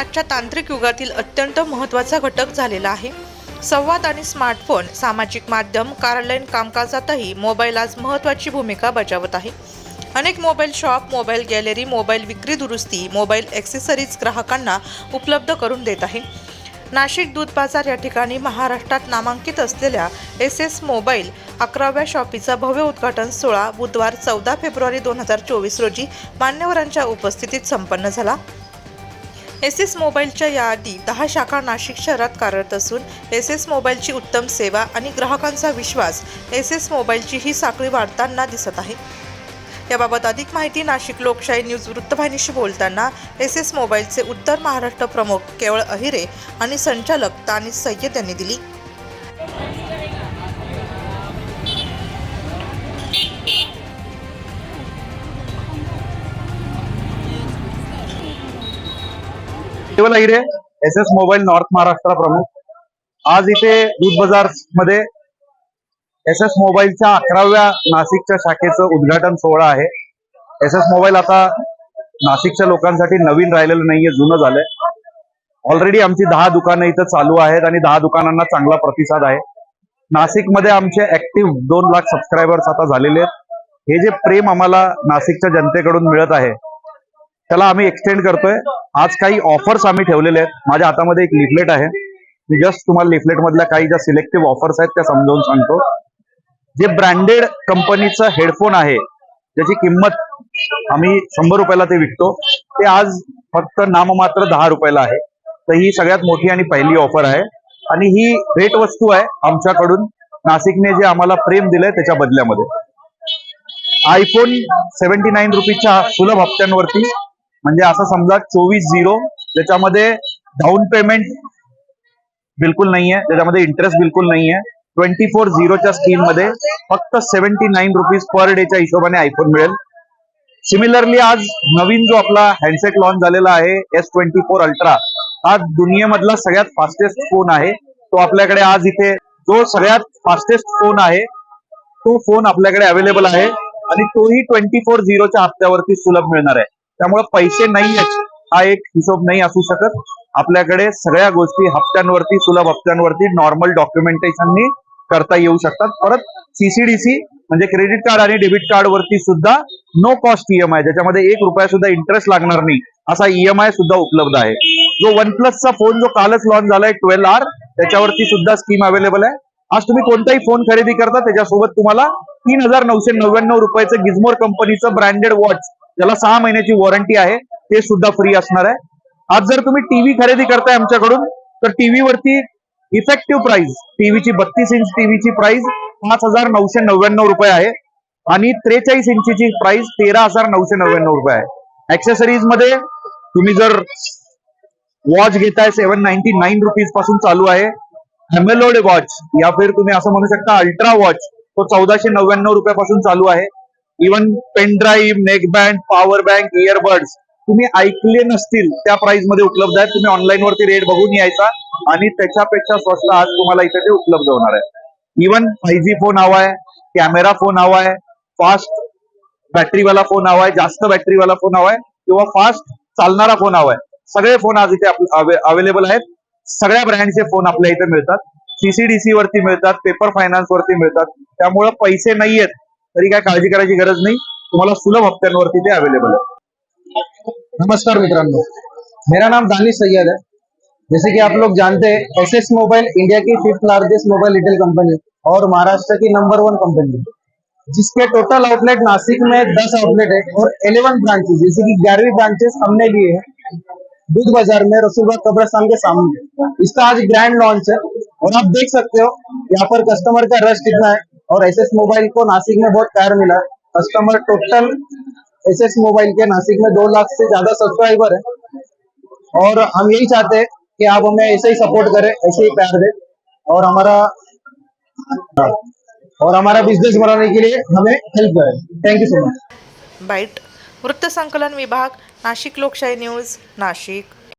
आजच्या तांत्रिक युगातील अत्यंत महत्त्वाचा घटक झालेला आहे. संवाद आणि स्मार्टफोन सामाजिक माध्यम कार्यालयीन कामकाजातही मोबाईल आज महत्त्वाची भूमिका बजावत आहे. अनेक mobile shop mobile gallery mobile विक्री दुरुस्ती मोबाईल ॲक्सेसरीज ग्राहकांना उपलब्ध करून देत आहे. नाशिक दूध बाजार या ठिकाणी महाराष्ट्रात नामांकित असलेल्या एस एस मोबाईल अकराव्या शॉपीचा भव्य उद्घाटन सोहळा बुधवार चौदा फेब्रुवारी दोन हजार चोवीस रोजी मान्यवरांच्या उपस्थितीत संपन्न झाला. एस एस मोबाईलच्या याआधी दहा शाखा नाशिक शहरात कार्यरत असून एस एस मोबाईलची उत्तम सेवा आणि ग्राहकांचा विश्वास एस एस मोबाईलची ही साखळी वाढताना दिसत आहे. याबाबत अधिक माहिती नाशिक लोकशाही न्यूज वृत्तवाहिनीशी बोलताना एस एस मोबाईलचे उत्तर महाराष्ट्र प्रमुख केवळ अहिरे आणि संचालक तानिस सय्यद यांनी दिली. Keval Hire S S mobile north Maharashtra प्रमुख. आज इथे दूध बाजारमध्ये एस एस मोबाईलच्या अकराव्या नाशिकच्या शाखेचं उद्घाटन सोहळा आहे. एस एस मोबाईल आता नाशिकच्या लोकांसाठी नवीन राहिलेलं नाहीये जुनं झालंय. ऑलरेडी आमची दहा दुकानं इथं चालू आहेत आणि दहा दुकानांना चांगला प्रतिसाद आहे. नाशिकमध्ये आमचे ऍक्टिव्ह दोन लाख सबस्क्रायबर्स आता झालेले आहेत. हे जे प्रेम आम्हाला नाशिकच्या जनतेकडून मिळत आहे त्याला आम्ही एक्सटेंड करतोय. आज काही ऑफर्स आम्ही ठेवलेले आहेत. माझ्या हातामध्ये एक लिफलेट आहे. मी जस्ट तुम्हाला लिफलेट मधल्या काही ज्या सिलेक्टिव्ह ऑफर्स आहेत त्या समजावून सांगतो. जे ब्रँडेड कंपनीचं हेडफोन आहे ज्याची किंमत आम्ही शंभर रुपयाला ते विकतो. ते आज फक्त नाममात्र दहा रुपयाला आहे. तर ही सगळ्यात मोठी आणि पहिली ऑफर आहे. आणि ही भेटवस्तू आहे आमच्याकडून. नाशिकने जे आम्हाला प्रेम दिलंय त्याच्या बदल्यामध्ये. आयफोन सेव्हन्टी नाईन रुपीच्या सुलभ हप्त्यांवरती म्हणजे असं समजा चोवीस झिरो त्याच्यामध्ये डाऊन पेमेंट बिलकुल नाहीये त्याच्यामध्ये इंटरेस्ट बिलकुल नाहीये ट्वेंटी फोर झिरोच्या स्कीममध्ये फक्त सेव्हन्टी नाईन रुपीज पर डेच्या हिशोबाने आयफोन मिळेल. सिमिलरली आज नवीन जो आपला हँडसेट लॉन्च झालेला आहे एस ट्वेंटी फोर अल्ट्रा हा दुनियेमधला सगळ्यात फास्टेस्ट फोन आहे. तो आपल्याकडे आज इथे जो सगळ्यात फास्टेस्ट फोन आहे तो फोन आपल्याकडे अवेलेबल आहे. आणि तोही ट्वेंटी फोर झिरोच्या हप्त्यावरती सुलभ मिळणार आहे. त्यामुळे पैसे नाही हा एक हिशोब नाही असू शकत. आपल्याकडे सगळ्या गोष्टी हप्त्यांवरती सुलभ हप्त्यांवरती नॉर्मल डॉक्युमेंटेशननी करता येऊ शकतात. परत सीसीडीसी म्हणजे क्रेडिट कार्ड आणि डेबिट कार्ड वरती सुद्धा नो कॉस्ट ईएमआय ज्याच्यामध्ये एक रुपया सुद्धा इंटरेस्ट लागणार नाही. असा ईएमआय सुद्धा उपलब्ध आहे. जो वन प्लसचा फोन जो कालच लॉन्च झालाय ट्वेल्व आर त्याच्यावरती सुद्धा स्कीम अवेलेबल आहे. आज तुम्ही कोणताही फोन खरेदी करता त्याच्यासोबत तुम्हाला तीन हजार नऊशे नव्याण्णव रुपयाचं गिझमोर कंपनीचं ब्रँडेड वॉच ज्याला सहा महिन्याची वॉरंटी आहे ते सुद्धा फ्री असणार आहे. आज जर तुम्ही टीव्ही खरेदी करताय आमच्याकडून तर टीव्ही वरती इफेक्टिव्ह प्राइस टीव्हीची बत्तीस इंच टीव्हीची प्राइस पाच हजार नऊशे नव्याण्णव रुपये आहे. आणि त्रेचाळीस इंचीची प्राइस तेरा हजार नऊशे नव्याण्णव रुपये आहे. ऍक्सेसरीजमध्ये तुम्ही जर वॉच घेताय सेव्हन नाईन्टी नाईन रुपीजपासून चालू आहे. हॅमेलोड वॉच या फिर तुम्ही असं म्हणू शकता अल्ट्रा वॉच तो चौदाशे नव्याण्णव रुपयापासून चालू आहे. Even pen drive neck band power bank earbuds तुम्ही ऐकले नसतील त्या प्राइसमध्ये उपलब्ध आहेत. तुम्ही ऑनलाईन वरती रेट बघून यायचा आणि त्याच्यापेक्षा स्वस्त आज तुम्हाला इथे ते उपलब्ध होणार आहे. इवन फाय जी फोन हवा आहे कॅमेरा फोन हवा आहे फास्ट बॅटरीवाला फोन हवा आहे जास्त बॅटरीवाला फोन हवा आहे किंवा फास्ट चालणारा फोन हवा आहे. सगळे फोन आज इथे अवेलेबल आहेत. सगळ्या ब्रँडचे फोन आपल्या इथे मिळतात. सीसीडीसी वरती मिळतात पेपर फायनान्स वरती मिळतात. त्यामुळे पैसे नाही आहेत तरी करायची गरज नाही. तुम्हाला सुलभ हप्त्यांवरती ते अवेलेबल आहे. नमस्कार मित्रांनो. मेरा नाम दानिश सैयद है. जैसे कि आप लोग जानते हैं एस एस मोबाइल इंडिया की fifth largest mobile retail company और महाराष्ट्र की नंबर वन कंपनी जिसके टोटल आउटलेट नासिक में दस आउटलेट है और इलेवन ब्रांचेस जैसे कि ग्यारहवीं ब्रांचेस हमने लिए हैं दूध बाज़ार में रसूलबाग कब्रस्तान के सामने। इसका आज ग्रैंड लॉन्च है और आप देख सकते हो, यहाँ पर कस्टमर का रश कितना है। और एस मोबाइल को नासिक में बहुत प्यार मिला। कस्टमर टोटल एस मोबाइल के नासिक में दो लाख से ज़्यादा सब्सक्राइबर है। और हम यही चाहते हैं कि आप हमें ऐसे ही सपोर्ट करें, ऐसे ही प्यार दें। और हमारा और हमारा बिज़नेस बढ़ाने के लिए हमें हेल्प करें। Thank you so much byte वृत्त संकलन विभाग, नाशिक लोकशाही न्यूज़ नाशिक।